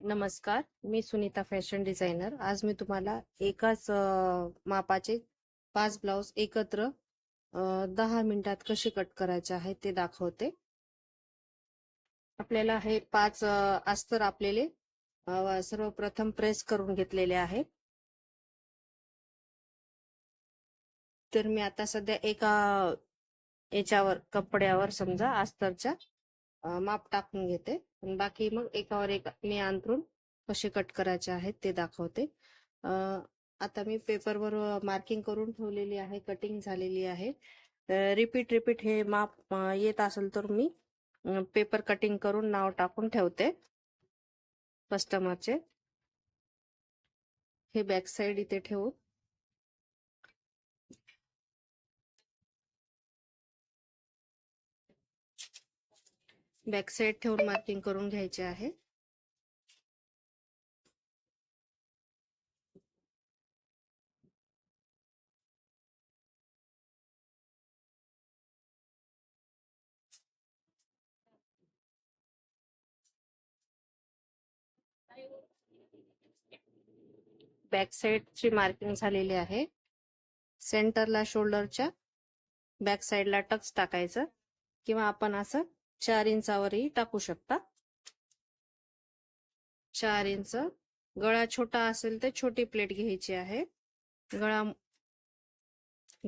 नमस्कार मी Sunita fashion designer. आज मी तुम्हाला एकाच मापाचे पाच ब्लाऊज एकत्र दहा मिनिटात कसे कट करायचे आहे ते दाखवते. आपल्याला हे पाच अस्तर आपलेले सर्वप्रथम प्रेस करून घेतलेले आहे. तर मी आता सध्या एका याच्यावर कपड्यावर समजा अस्तरच्या माप टाकून घेते. बाकी मग एकावर एक मी अंतरून कसे कट करायचे आहेत ते दाखवते. आता मी पेपरवर मार्किंग करून ठेवलेली आहे कटिंग झालेली आहे. रिपीट रिपीट हे माप येत असेल तर मी पेपर कटिंग करून नाव टाकून ठेवते. कस्टमरचे हे बॅक साईड इथे ठेवून बॅक साइड ठेवून मार्किंग करून घ्यायचे आहे. बॅक साइडची मार्किंग झालेली आहे. सेंटरला शोल्डरच्या बॅक साइडला टक्स टाकायचं. किंवा आपण असं चार इंचावरही टाकू शकता. चार इंच. गळा छोटा असेल तर छोटी प्लेट घ्यायची आहे. गळा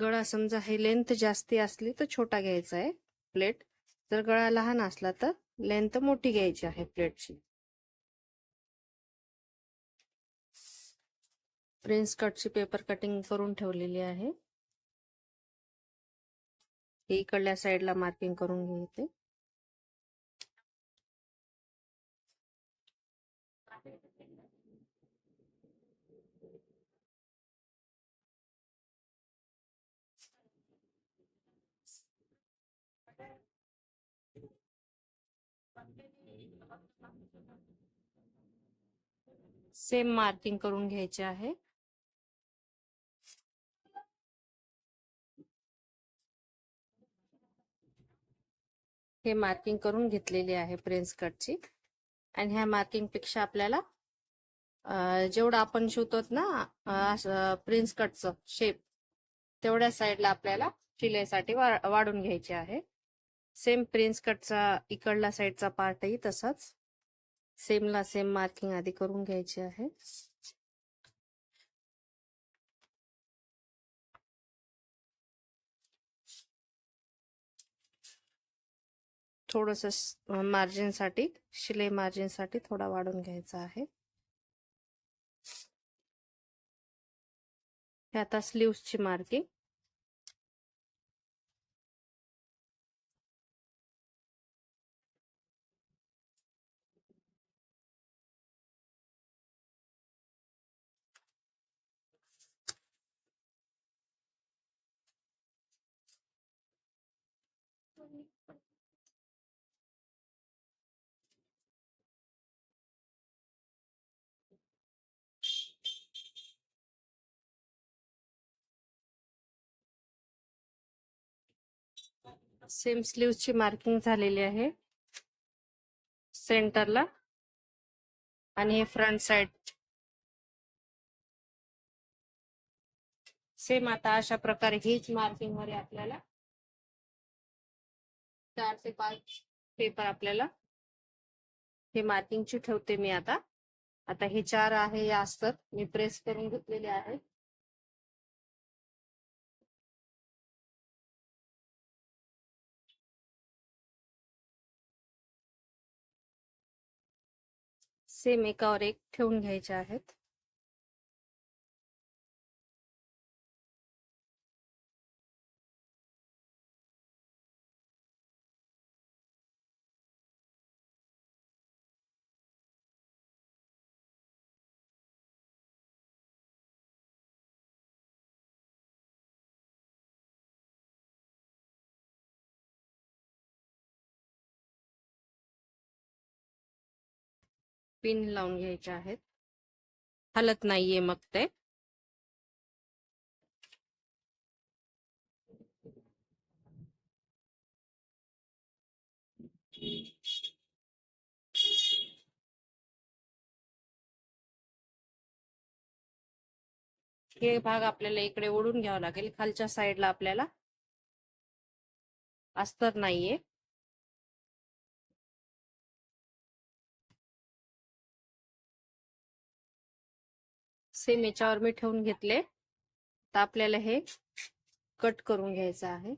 गळा समजा हे लेंथ जास्ती असली तर छोटा घ्यायचा आहे प्लेट. जर गळा लहान असला तर लेंथ मोठी घ्यायची आहे प्लेटची. प्रिन्स कटची पेपर कटिंग करून ठेवलेली आहे. इकडल्या साईडला मार्किंग करून घेते. सेम मार्किंग करून घ्यायचे आहे. हे मार्किंग करून घेतलेली आहे प्रिन्स कटची आणि ह्या मार्किंगपेक्षा आपल्याला जेवढं आपण शिवतो ना प्रिन्स कटचं शेप तेवढ्या साईडला आपल्याला शिलाईसाठी वाढून घ्यायचे आहे. सेम प्रिन्स कटचा इकडला साईडचा पार्टही तसाच. सेमला सेम मार्किंग आधी करून घ्यायची आहे. थोडस मार्जिनसाठी शिलाई मार्जिनसाठी थोडा वाढून घ्यायचा आहे. हे आता स्लीव्सची मार्किंग सेम स्लीवची मार्किंग झालेली आहे. सेंटरला. आणि हे फ्रंट साइड सेम आता अशा प्रकारे हीच मार्किंगमध्ये आपल्याला चार ते पाच पेपर आपल्याला हे मार्किंगची ठेवते मी आता. आता हे चार आहे या असतात. मी प्रेस करून घेतलेले आहेत. सेम एकावर एक ठेवून घ्यायचे आहेत. पिन लावून घ्यायचे आहेत. हलत नाहीये मग ते. हे भाग आपल्याला इकडे ओढून घ्यावं लागेल. खालच्या साइडला आपल्याला. अस्तर नाहीये. सेम याच्यावर मी ठेवून घेतले. तर आपल्याला हे कट करून घ्यायचं आहे.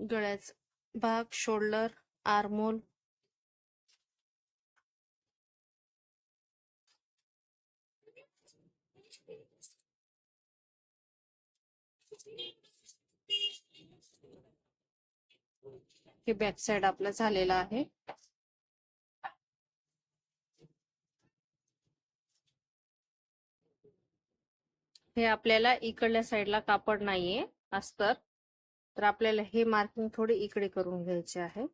गळ्याच भाग शोल्डर आर्मोल हे बॅक साइड आपला झालेला आहे. हे आपल्याला इकडल्या साइडला कापड नाहीये अस्तर. तर आपल्याला हे मार्किंग थोडे इकडे करून घ्यायचे आहे.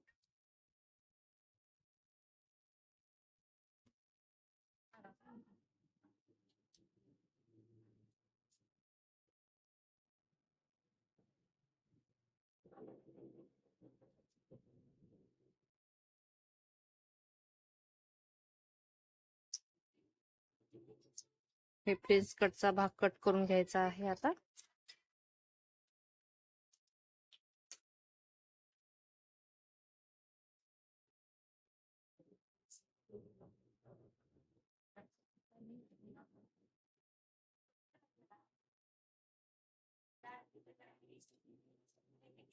हे प्रिन्स कटचा भाग कट करून घ्यायचा आहे आता.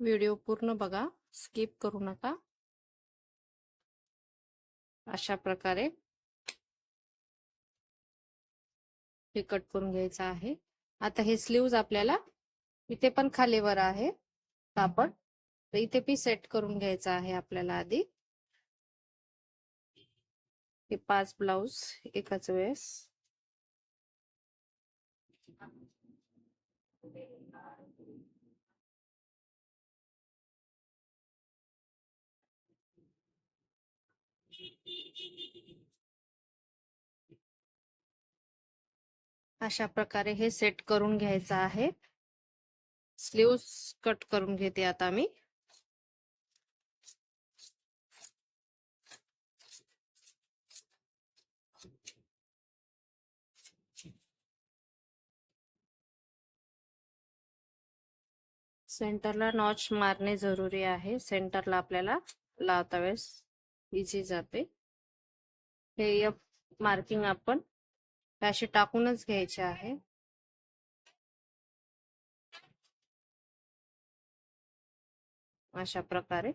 व्हिडिओ पूर्ण बघा स्किप करू नका. अशा प्रकारे. हे कट करून घ्यायचं आहे. आता हे स्लीव्ज आपल्याला इथे पण खालीवर आहे. कापड तर इथे पी सेट करून घ्यायचं आहे आपल्याला आधी. हे पाच ब्लाउज एकाच वेळेस. अशा प्रकारे हे सेट करून घ्यायचं आहे. स्लीव्स कट करून घेते आता मी. सेंटरला नॉच मारणे जरुरी आहे. सेंटरला आपल्याला लावता वेळेस इझी जाते. हे एफ मार्किंग आपण अशी टाकूनच घ्यायचे आहे. अशा प्रकारे.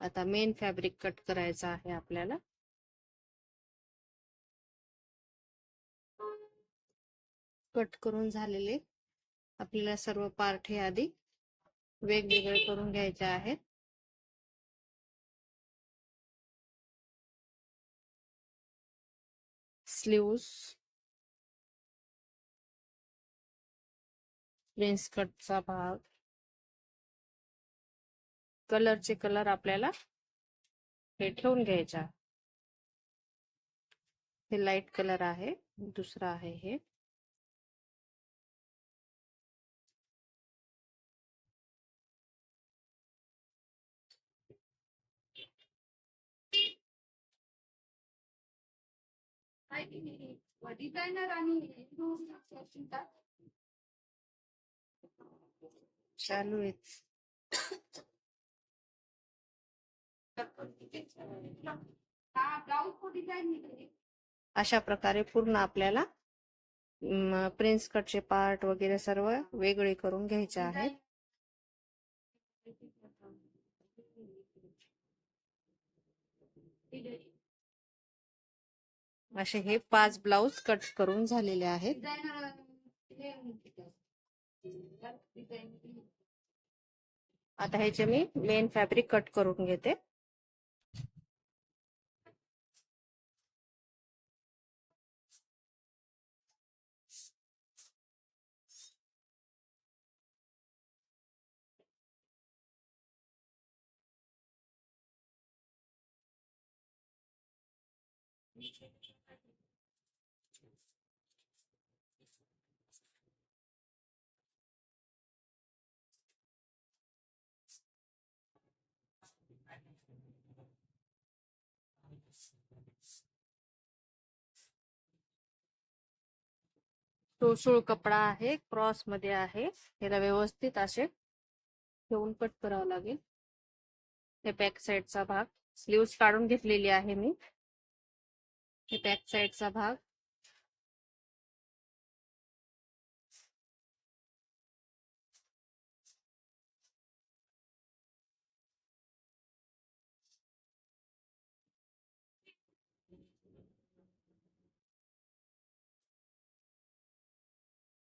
आता मेन फॅब्रिक कट करायचं आहे आपल्याला. कट करून झालेले आपल्याला सर्व पार्ट हे आधी वेगवेगळे करून घ्यायचे आहेत स्लीव्स. प्रिन्स भाग. कलरचे कलर आपल्याला हे ठेवून घ्यायचा हे लाईट कलर आहे, दुसरा आहे हे. डिझायनर आणि चालू आहेत. अशा प्रकारे पूर्ण आपल्याला प्रिन्स कटचे पार्ट वगैरे सर्व वेगळे करून घ्यायचे आहेत. असे हे पाच ब्लाउज कट करून झालेले आहेत. आता ह्याचे मी मेन फॅब्रिक कट करून घेते. सुळसुळ कपडा आहे क्रॉसमध्ये आहे. याला व्यवस्थित असे ठेवून कट करावं लागेल. हे बॅक साइडचा भाग. स्लीव्स काढून घेतलेली आहे मी. हे बॅक साइडचा भाग?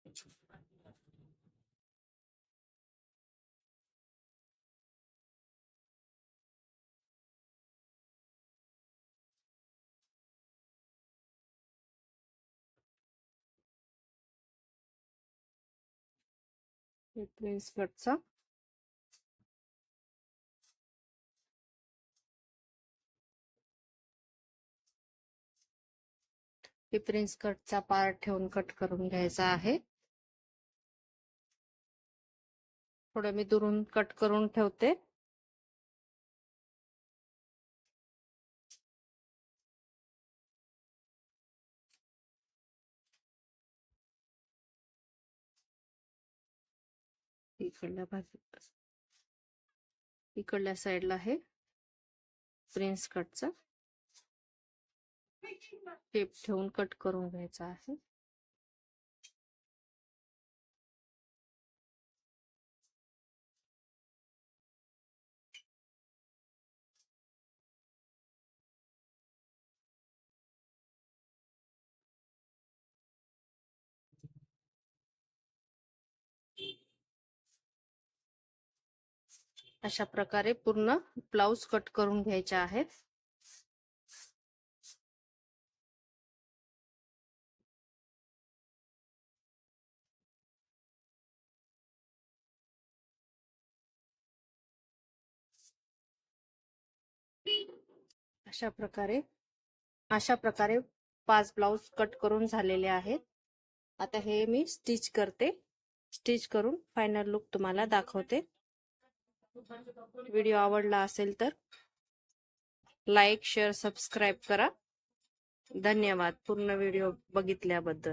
हे प्रिन्स कटचा प्रिन्स कटचा पार्ट ठेवून कट करून घ्यायचा आहे थोडं मी दुरून कट करून ठेवते. इकडल्या बाजू इकडल्या साईडला आहे. प्रिन्स कटचा टेप ठेवून कट करून घ्यायचा आहे. अशा प्रकारे पूर्ण ब्लाउज कट करून घ्यायचे आहेत. अशा प्रकारे अशा प्रकारे पाच ब्लाउज कट करून झालेले आहेत. आता हे मी स्टिच करते. स्टिच करून फायनल लुक तुम्हाला दाखवते. व्हिडिओ आवडला असेल तर लाईक शेअर सबस्क्राईब करा. धन्यवाद. पूर्ण व्हिडिओ बघितल्याबद्दल.